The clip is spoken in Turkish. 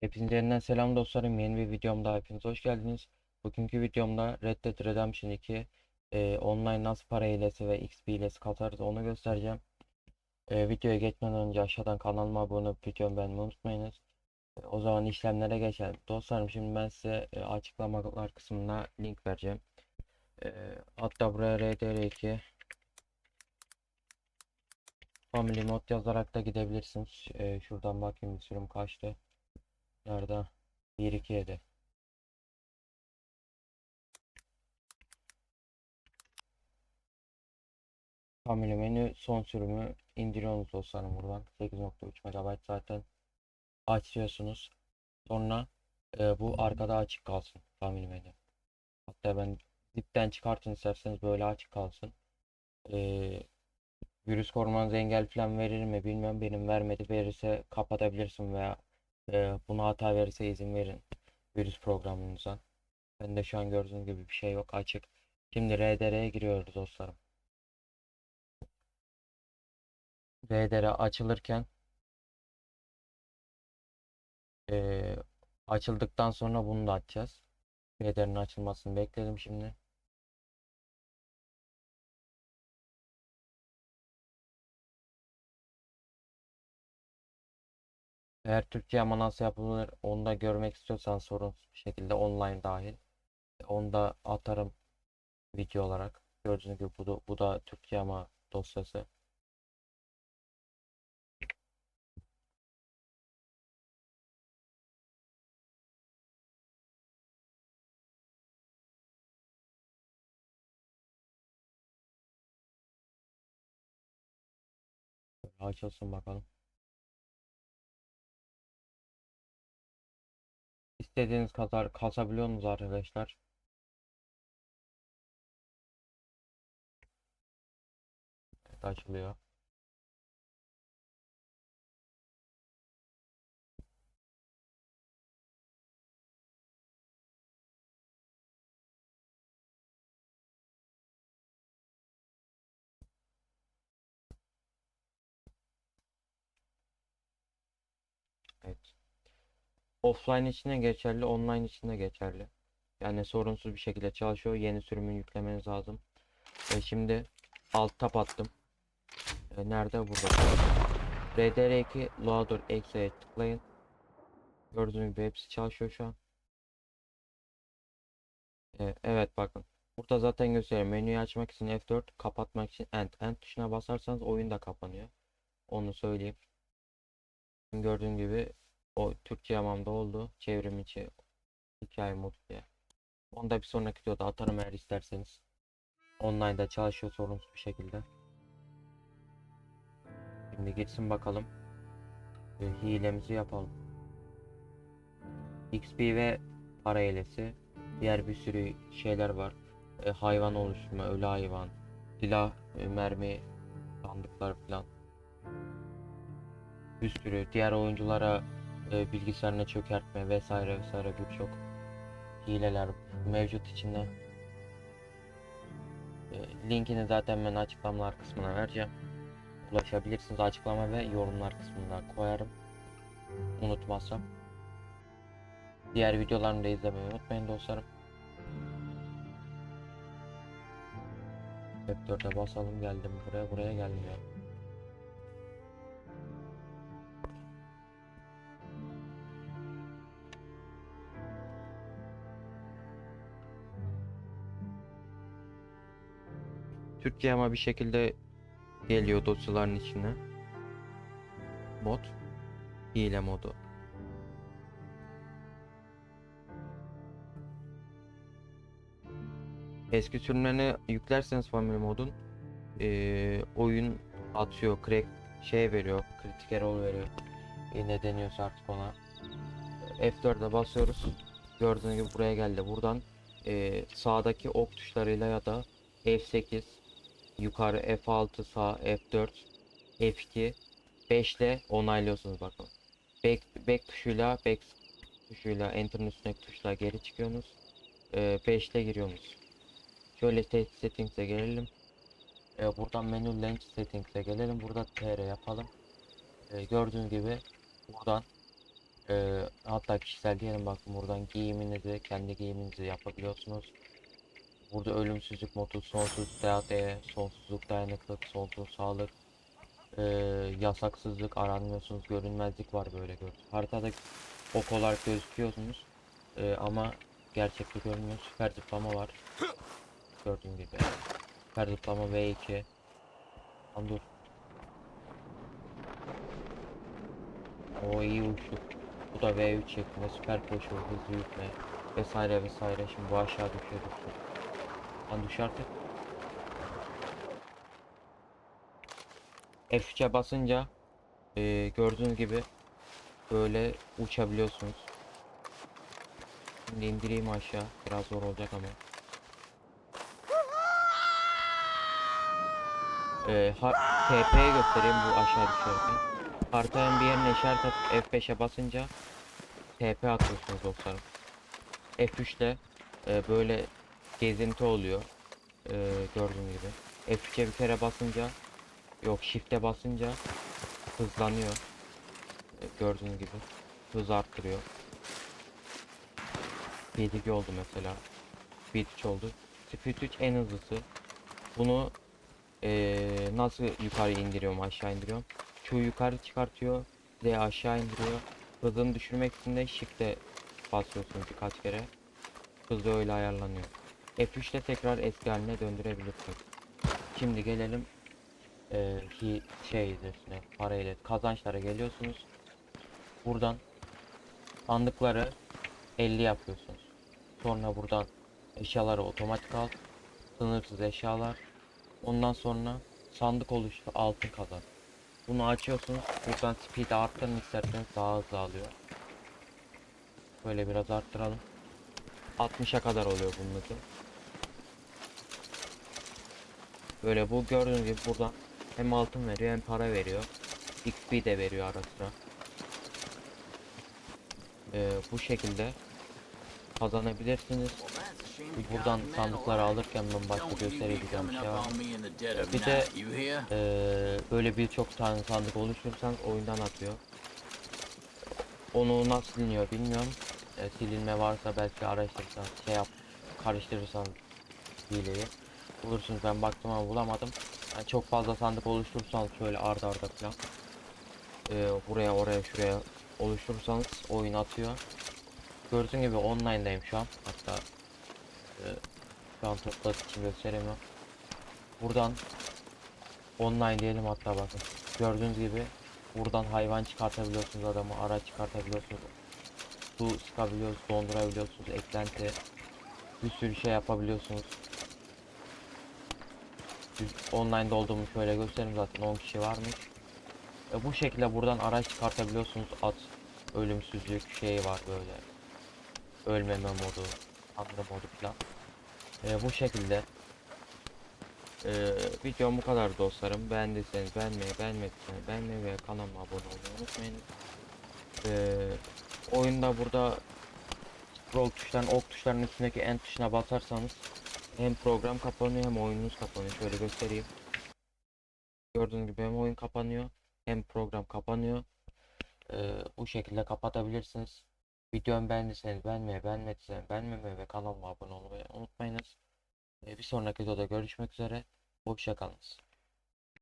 Hepinize yeniden selam dostlarım. Yeni bir videomda hepiniz hoş geldiniz. Bugünkü videomda Red Dead Redemption 2 e, online nasıl para hilesi ve XP hilesi katarız onu göstereceğim. E, videoya geçmeden önce aşağıdan kanalıma abone olup videomu beğenmeyi unutmayınız. E, o zaman işlemlere geçelim. Dostlarım şimdi ben size e, açıklamalar kısmına link vereceğim. E, hatta buraya RDR2 Family Mod yazarak da gidebilirsiniz. E, şuradan bakayım sürüm kaçtı. Nerede? 1 2 7. Family menü son sürümü indiriyorsunuz dostlarım buradan. 8.3 MB zaten açıyorsunuz. Sonra e, bu arkada açık kalsın family menü. Hatta ben dipten çıkartın isterseniz böyle açık kalsın. E, virüs korumanız engel falan verir mi bilmem benim vermedi. Verirse kapatabilirsin veya ee, buna hata verirse izin verin virüs programınıza. Ben de şu an gördüğünüz gibi bir şey yok açık. Şimdi RDR'ye giriyoruz dostlarım. RDR açılırken ee, açıldıktan sonra bunu da açacağız. RDR'nin açılmasını bekledim şimdi. Eğer Türkçe ama nasıl yapılır onu da görmek istiyorsan sorunsuz bir şekilde online dahil. Onu da atarım video olarak. Gördüğünüz gibi bu da, bu da Türkçe ama dosyası. Açılsın bakalım. İstediğiniz kadar kasabiliyorsunuz arkadaşlar. Açılıyor. Offline için de geçerli, online için de geçerli. Yani sorunsuz bir şekilde çalışıyor. Yeni sürümü yüklemeniz lazım. E şimdi alt tab attım. E, nerede? Burada. RDR2 Loader X'e tıklayın. Gördüğünüz gibi hepsi çalışıyor şu an. E, evet bakın. Burada zaten gösteriyor. Menüyü açmak için F4, kapatmak için End. End tuşuna basarsanız oyun da kapanıyor. Onu söyleyeyim. Gördüğün gibi o Türkçe yamamda oldu. Çevrim içi hikaye modu diye. Onu da bir sonraki videoda atarım eğer isterseniz. Online'da çalışıyor sorunsuz bir şekilde. Şimdi gitsin bakalım. Hilemizi yapalım. XP ve para hilesi. Diğer bir sürü şeyler var. E, hayvan oluşturma, ölü hayvan, silah, e, mermi, sandıklar falan. Bir sürü diğer oyunculara e, bilgisayarına çökertme vesaire vesaire birçok hileler mevcut içinde. E, linkini zaten ben açıklamalar kısmına vereceğim. Ulaşabilirsiniz açıklama ve yorumlar kısmına koyarım. Unutmazsam. Diğer videolarımı da izlemeyi unutmayın dostlarım. F4'e basalım geldim buraya buraya geldim Türkçe ama bir şekilde geliyor dosyaların içine. Mod. Hile modu. Eski sürümlerini yüklerseniz Family modun eee, oyun atıyor, crack şey veriyor, kritik error veriyor. E, ne deniyorsa artık ona. F4'e basıyoruz. Gördüğünüz gibi buraya geldi. Buradan eee, sağdaki ok tuşlarıyla ya da F8 yukarı F6 sağ F4 F2 5 ile onaylıyorsunuz bakın. Back, back tuşuyla back tuşuyla enter'ın üstündeki tuşla geri çıkıyorsunuz. Ee, 5 ile giriyorsunuz. Şöyle set settings'e gelelim. Ee, buradan menü length settings'e gelelim. Burada TR yapalım. Ee, gördüğünüz gibi buradan e, hatta kişisel diyelim bakın buradan giyiminizi kendi giyiminizi yapabiliyorsunuz. Burada ölümsüzlük modu, sonsuz DAD, sonsuzluk dayanıklık, sonsuz sağlık, eee, yasaksızlık aranmıyorsunuz, görünmezlik var böyle gör. Haritada ok olarak gözüküyorsunuz Eee, ama gerçekte görünmüyor. Süper zıplama var. Gördüğün gibi. Süper zıplama V2. Lan dur. O iyi uçtuk. Bu da V3 şeklinde süper koşu, hızlı yürütme vesaire vesaire. Şimdi bu aşağı düşüyor düşüyor. Lan düş artık. F3'e basınca eee, gördüğünüz gibi böyle uçabiliyorsunuz. Şimdi indireyim aşağı. Biraz zor olacak ama. Ee, TP'ye göstereyim bu aşağı düşerken. Haritanın bir yerine işaret atıp F5'e basınca TP atıyorsunuz dostlarım. F3 ile e, böyle gezinti oluyor. E, gördüğünüz gibi. F3'e bir kere basınca yok shift'e basınca hızlanıyor. E, gördüğünüz gibi. Hız arttırıyor. Speed 2 oldu mesela. Speed 3 oldu. Speed 3 en hızlısı. Bunu eee, nasıl yukarı indiriyorum aşağı indiriyorum. Q yukarı çıkartıyor. Z aşağı indiriyor. Hızını düşürmek için de shift'e basıyorsunuz birkaç kere. Hızı öyle ayarlanıyor. F3 ile tekrar eski haline döndürebilirsiniz. Şimdi gelelim eee hi şey üstüne parayla kazançlara geliyorsunuz. Buradan sandıkları 50 yapıyorsunuz. Sonra buradan eşyaları otomatik al. Sınırsız eşyalar. Ondan sonra sandık oluştu altın kazan. Bunu açıyorsunuz. Buradan speed arttırın isterseniz daha hızlı alıyor. Böyle biraz arttıralım. 60'a kadar oluyor bunun hızı. Böyle bu gördüğünüz gibi buradan hem altın veriyor hem para veriyor. XP de veriyor ara sıra. Ee, bu şekilde kazanabilirsiniz. Buradan sandıkları alırken ben başta gösterebileceğim bir şey var. Bir de eee, böyle birçok tane sandık oluşturursanız oyundan atıyor. Onu nasıl siliniyor bilmiyorum. E, silinme varsa belki araştırırsan şey yap karıştırırsan hileyi bulursunuz. Ben baktım ama bulamadım. Yani çok fazla sandık oluşturursanız şöyle arda arda falan eee, buraya oraya şuraya oluşturursanız oyun atıyor. Gördüğün gibi online'dayım şu an. Hatta eee, şu an topladık için gösteremiyorum. Buradan online diyelim hatta bakın. Gördüğünüz gibi buradan hayvan çıkartabiliyorsunuz adamı, araç çıkartabiliyorsunuz. Su sıkabiliyorsunuz, dondurabiliyorsunuz, eklenti. Bir sürü şey yapabiliyorsunuz. Biz online'da olduğumu şöyle göstereyim zaten 10 kişi varmış. E bu şekilde buradan araç çıkartabiliyorsunuz. At ölümsüzlük şeyi var böyle. Ölmeme modu, tanrı modu falan. E, bu şekilde ee, videom bu kadar dostlarım. Beğendiyseniz beğenmeyi, beğenmediyseniz beğenmeyi ve kanalıma abone olmayı unutmayın. Ee, oyunda burada scroll tuşlarının, ok tuşlarının üstündeki end tuşuna basarsanız hem program kapanıyor hem oyununuz kapanıyor. Şöyle göstereyim. Gördüğünüz gibi hem oyun kapanıyor hem program kapanıyor. Ee, bu şekilde kapatabilirsiniz. Videomu beğendiyseniz beğenmeyi, beğenmediyseniz beğenmemeyi ve kanalıma abone olmayı unutmayınız. Ee, Bir sonraki videoda görüşmek üzere. Hoşça kalınız.